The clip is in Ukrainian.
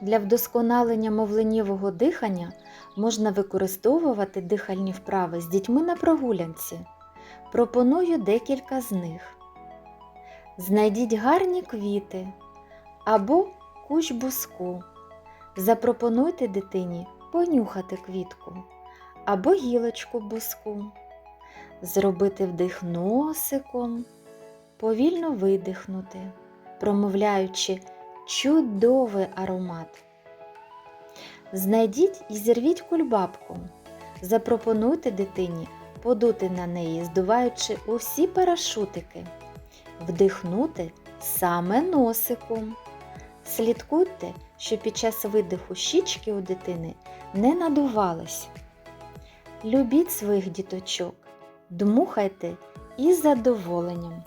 Для вдосконалення мовленнєвого дихання можна використовувати дихальні вправи з дітьми на прогулянці. Пропоную декілька з них. Знайдіть гарні квіти або кущ буску. Запропонуйте дитині понюхати квітку або гілочку буску. Зробити вдих носиком, повільно видихнути, промовляючи чудовий аромат. Знайдіть і зірвіть кульбабку. Запропонуйте дитині подути на неї, здуваючи усі парашутики, вдихнути саме носиком. Слідкуйте, що під час видиху щічки у дитини не надувались. Любіть своїх діточок, дмухайте із задоволенням.